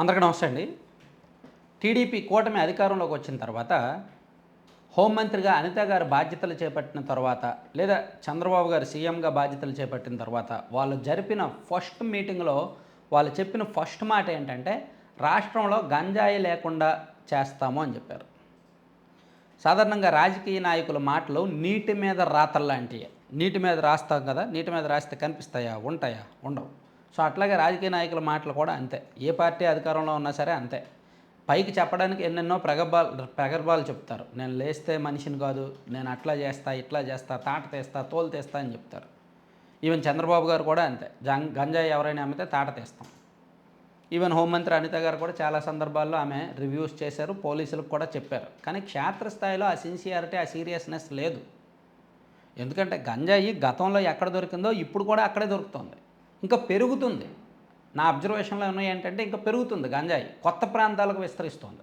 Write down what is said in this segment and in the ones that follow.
అందరికీ నమస్తే అండి. టీడీపీ కూటమి అధికారంలోకి వచ్చిన తర్వాత హోంమంత్రిగా అనిత గారు బాధ్యతలు చేపట్టిన తర్వాత లేదా చంద్రబాబు గారు సీఎంగా బాధ్యతలు చేపట్టిన తర్వాత వాళ్ళు జరిపిన ఫస్ట్ మీటింగ్లో వాళ్ళు చెప్పిన ఫస్ట్ మాట ఏంటంటే రాష్ట్రంలో గంజాయి లేకుండా చేస్తాము అని చెప్పారు. సాధారణంగా రాజకీయ నాయకుల మాటలు నీటి మీద రాతల్లాంటివి నీటి మీద రాస్తాం కదా నీటి మీద రాస్తే కనిపిస్తాయా ఉంటాయా ఉండవు. సో అట్లాగే రాజకీయ నాయకుల మాటలు కూడా అంతే. ఏ పార్టీ అధికారంలో ఉన్నా సరే అంతే. పైకి చెప్పడానికి ఎన్నెన్నో ప్రగర్భాలు ప్రగర్భాలు చెప్తారు. నేను లేస్తే మనిషిని కాదు నేను అట్లా చేస్తా ఇట్లా చేస్తా తాట తీస్తా తోలు తీస్తా అని చెప్తారు. ఈవెన్ చంద్రబాబు గారు కూడా అంతే. జంగ్ గంజాయి ఎవరైనా అమ్మితే తాట తీస్తాం. ఈవెన్ హోంమంత్రి అనిత గారు కూడా చాలా సందర్భాల్లో ఆమె రివ్యూస్ చేశారు పోలీసులకు కూడా చెప్పారు. కానీ క్షేత్రస్థాయిలో ఆ సిన్సియారిటీ ఆ సీరియస్నెస్ లేదు. ఎందుకంటే గంజాయి గతంలో ఎక్కడ దొరికిందో ఇప్పుడు కూడా అక్కడే దొరుకుతుంది. ఇంకా పెరుగుతుంది. నా అబ్జర్వేషన్లో ఉన్నాయి ఏంటంటే ఇంకా పెరుగుతుంది గంజాయి. కొత్త ప్రాంతాలకు విస్తరిస్తుంది.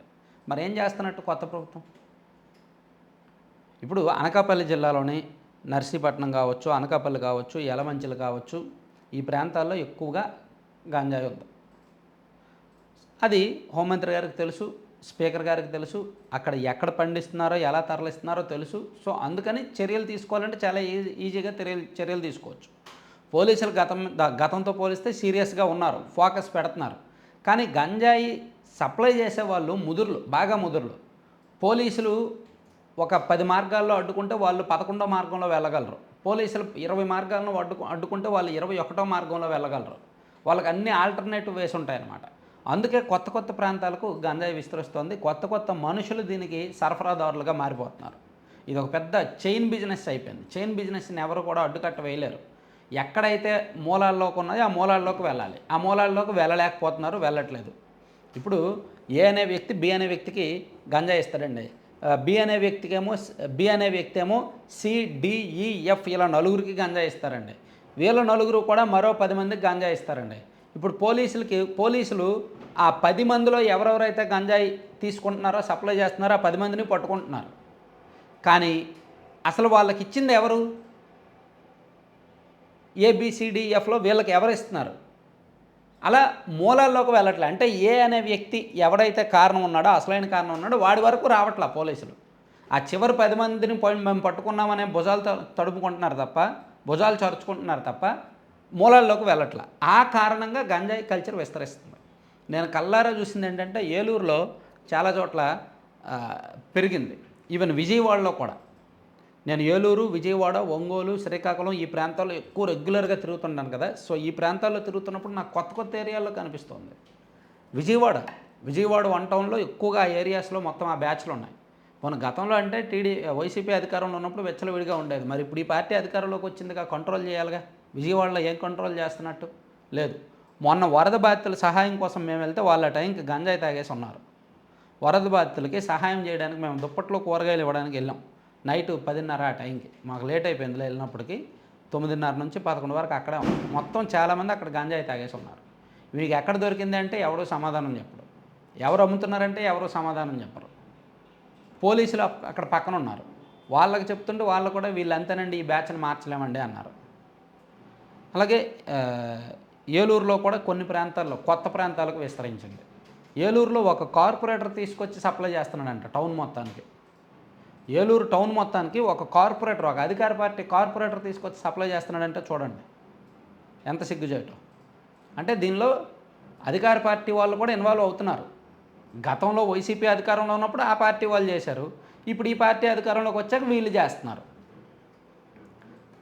మరి ఏం చేస్తున్నట్టు కొత్త ప్రభుత్వం? ఇప్పుడు అనకాపల్లి జిల్లాలోని నర్సీపట్నం కావచ్చు అనకాపల్లి కావచ్చు యలమంచిలు కావచ్చు ఈ ప్రాంతాల్లో ఎక్కువగా గంజాయి ఉంది. అది హోంమంత్రి గారికి తెలుసు స్పీకర్ గారికి తెలుసు అక్కడ ఎక్కడ పండిస్తున్నారో ఎలా తరలిస్తున్నారో తెలుసు. సో అందుకని చర్యలు తీసుకోవాలంటే చాలా ఈజీ ఈజీగా చర్యలు చర్యలు తీసుకోవచ్చు. పోలీసులు గతం గతంతో పోలిస్తే సీరియస్గా ఉన్నారు ఫోకస్ పెడుతున్నారు. కానీ గంజాయి సప్లై చేసే వాళ్ళు ముదుర్లు బాగా ముదుర్లు. పోలీసులు ఒక పది మార్గాల్లో అడ్డుకుంటే వాళ్ళు పదకొండో మార్గంలో వెళ్ళగలరు. పోలీసులు ఇరవై మార్గాలను అడ్డుకు అడ్డుకుంటే వాళ్ళు ఇరవై ఒకటో మార్గంలో వెళ్ళగలరు. వాళ్ళకి అన్ని ఆల్టర్నేటివ్ వేసి ఉంటాయన్నమాట. అందుకే కొత్త కొత్త ప్రాంతాలకు గంజాయి విస్తరిస్తోంది. కొత్త కొత్త మనుషులు దీనికి సరఫరాదారులుగా మారిపోతున్నారు. ఇది ఒక పెద్ద చైన్ బిజినెస్ అయిపోయింది. చైన్ బిజినెస్ని ఎవరు కూడా అడ్డుకట్ట వేయలేరు. ఎక్కడైతే మూలాల్లోకి ఉన్నాయో ఆ మూలాల్లోకి వెళ్ళాలి. ఆ మూలాల్లోకి వెళ్ళలేకపోతున్నారు వెళ్ళట్లేదు. ఇప్పుడు ఏ అనే వ్యక్తి బి అనే వ్యక్తికి గంజా ఇస్తాడండి. బి అనే వ్యక్తికి ఏమో బి అనే వ్యక్తి ఏమో సిడిఈఎఫ్ ఇలా నలుగురికి గంజా ఇస్తారండి. వీళ్ళ నలుగురు కూడా మరో పది మందికి గంజా ఇస్తారండి. ఇప్పుడు పోలీసులకి పోలీసులు ఆ పది మందిలో ఎవరెవరైతే గంజాయి తీసుకుంటున్నారో సప్లై చేస్తున్నారో ఆ పది మందిని పట్టుకుంటున్నారు. కానీ అసలు వాళ్ళకి ఇచ్చింది ఎవరు? ఏబిసిడిఎఫ్లో e, వీళ్ళకి ఎవరు ఇస్తున్నారు? అలా మూలాల్లోకి వెళ్ళట్లే. అంటే ఏ అనే వ్యక్తి ఎవడైతే కారణం ఉన్నాడో అసలైన కారణం ఉన్నాడో వాడి వరకు రావట్లే పోలీసులు. ఆ చివరి పది మందిని మేము పట్టుకున్నామనే భుజాలు తడుపుకుంటున్నారు తప్ప భుజాలు చరుచుకుంటున్నారు తప్ప మూలాల్లోకి వెళ్ళట్లా. ఆ కారణంగా గంజాయి కల్చర్ విస్తరిస్తుంది. నేను కల్లారా చూసింది ఏంటంటే ఏలూరులో చాలా చోట్ల పెరిగింది. ఈవెన్ విజయవాడలో కూడా. నేను ఏలూరు విజయవాడ ఒంగోలు శ్రీకాకుళం ఈ ప్రాంతాల్లో ఎక్కువ రెగ్యులర్గా తిరుగుతుంటాను కదా. సో ఈ ప్రాంతాల్లో తిరుగుతున్నప్పుడు నాకు కొత్త కొత్త ఏరియాల్లో కనిపిస్తుంది. విజయవాడ విజయవాడ వన్ టౌన్లో ఎక్కువగా ఆ ఏరియాస్లో మొత్తం ఆ బ్యాచ్లు ఉన్నాయి. మన గతంలో అంటే టీడీ వైసీపీ అధికారంలో ఉన్నప్పుడు వెచ్చలవిడిగా ఉండేది. మరి ఇప్పుడు ఈ పార్టీ అధికారంలోకి వచ్చిందిగా కంట్రోల్ చేయాలిగా? విజయవాడలో ఏం కంట్రోల్ చేస్తున్నట్టు? లేదు. మొన్న వరద బాధితుల సహాయం కోసం మేము వెళ్తే వాళ్ళ టైంకి గంజాయి తాగేసి ఉన్నారు. వరద బాధితులకి సహాయం చేయడానికి మేము దుప్పట్లో కూరగాయలు ఇవ్వడానికి వెళ్ళాం. నైట్ పదిన్నర ఆ టైంకి. మాకు లేట్ అయిపోయింది వెళ్ళినప్పటికీ తొమ్మిదిన్నర నుంచి పదకొండు వరకు అక్కడే ఉన్నాం. మొత్తం చాలామంది అక్కడ గంజాయి తాగేసి ఉన్నారు. మీకు ఎక్కడ దొరికింది అంటే ఎవరు సమాధానం చెప్పడు. ఎవరు అమ్ముతున్నారంటే ఎవరు సమాధానం చెప్పరు. పోలీసులు అక్కడ పక్కన ఉన్నారు. వాళ్ళకి చెప్తుంటే వాళ్ళు కూడా వీళ్ళంతేనండి ఈ బ్యాచ్ని మార్చలేమండి అన్నారు. అలాగే ఏలూరులో కూడా కొన్ని ప్రాంతాల్లో కొత్త ప్రాంతాలకు విస్తరించింది. ఏలూరులో ఒక కార్పొరేటర్ తీసుకొచ్చి సప్లై చేస్తున్నాడంట టౌన్ మొత్తానికి. ఏలూరు టౌన్ మొత్తానికి ఒక కార్పొరేటర్ ఒక అధికార పార్టీ కార్పొరేటర్ తీసుకొచ్చి సప్లై చేస్తున్నాడంటే చూడండి. ఎంత సిగ్గుచేయటం అంటే దీనిలో అధికార పార్టీ వాళ్ళు కూడా ఇన్వాల్వ్ అవుతున్నారు. గతంలో వైసీపీ అధికారంలో ఉన్నప్పుడు ఆ పార్టీ వాళ్ళు చేశారు. ఇప్పుడు ఈ పార్టీ అధికారంలోకి వచ్చాక వీళ్ళు చేస్తున్నారు.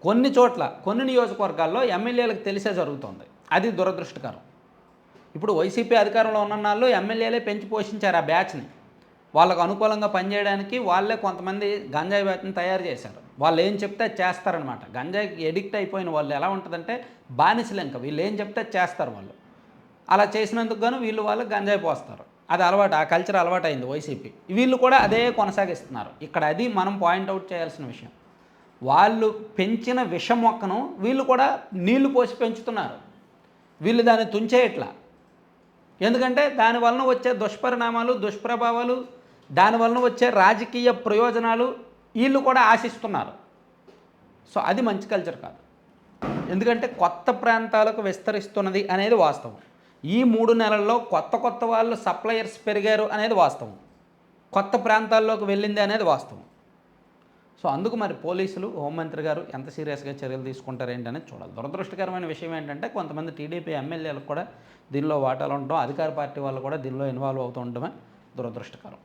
కొన్ని చోట్ల కొన్ని నియోజకవర్గాల్లో ఎమ్మెల్యేలకు తెలిసే జరుగుతుంది. అది దురదృష్టకరం. ఇప్పుడు వైసీపీ అధికారంలో ఉన్న నాళ్ళు ఎమ్మెల్యేలే పెంచి పోషించారు ఆ బ్యాచ్ని. వాళ్ళకు అనుకూలంగా పనిచేయడానికి వాళ్ళే కొంతమంది గంజాయి బ్యాచ్ని తయారు చేశారు. వాళ్ళు ఏం చెప్తే చేస్తారనమాట గంజాయికి ఎడిక్ట్ అయిపోయిన వాళ్ళు ఎలా ఉంటుందంటే బానిసలు ఇంకా. వీళ్ళు ఏం చెప్తే చేస్తారు వాళ్ళు. అలా చేసినందుకు గాను వీళ్ళు వాళ్ళు గంజాయి పోస్తారు. అది అలవాటు ఆ కల్చర్ అలవాటు అయింది వైసీపీ వీళ్ళు కూడా అదే కొనసాగిస్తున్నారు. ఇక్కడ అది మనం పాయింట్అవుట్ చేయాల్సిన విషయం. వాళ్ళు పెంచిన విష మొక్కను వీళ్ళు కూడా నీళ్ళు పోసి పెంచుతున్నారు. వీళ్ళు దాన్ని తుంచేయట్లా. ఎందుకంటే దాని వలన వచ్చే దుష్పరిణామాలు దుష్ప్రభావాలు దానివలన వచ్చే రాజకీయ ప్రయోజనాలు వీళ్ళు కూడా ఆశిస్తున్నారు. సో అది మంచి కల్చర్ కాదు. ఎందుకంటే కొత్త ప్రాంతాలకు విస్తరిస్తున్నది అనేది వాస్తవం. ఈ మూడు నెలల్లో కొత్త కొత్త వాళ్ళు సప్లయర్స్ పెరిగారు అనేది వాస్తవం. కొత్త ప్రాంతాల్లోకి వెళ్ళింది అనేది వాస్తవం. సో అందుకు మరి పోలీసులు హోంమంత్రి గారు ఎంత సీరియస్గా చర్యలు తీసుకుంటారు ఏంటనేది చూడాలి. దురదృష్టకరమైన విషయం ఏంటంటే కొంతమంది టీడీపీ ఎమ్మెల్యేలకు కూడా దీనిలో వాటాలు ఉండడం అధికార పార్టీ వాళ్ళు కూడా దీనిలో ఇన్వాల్వ్ అవుతూ ఉండడమే దురదృష్టకరం.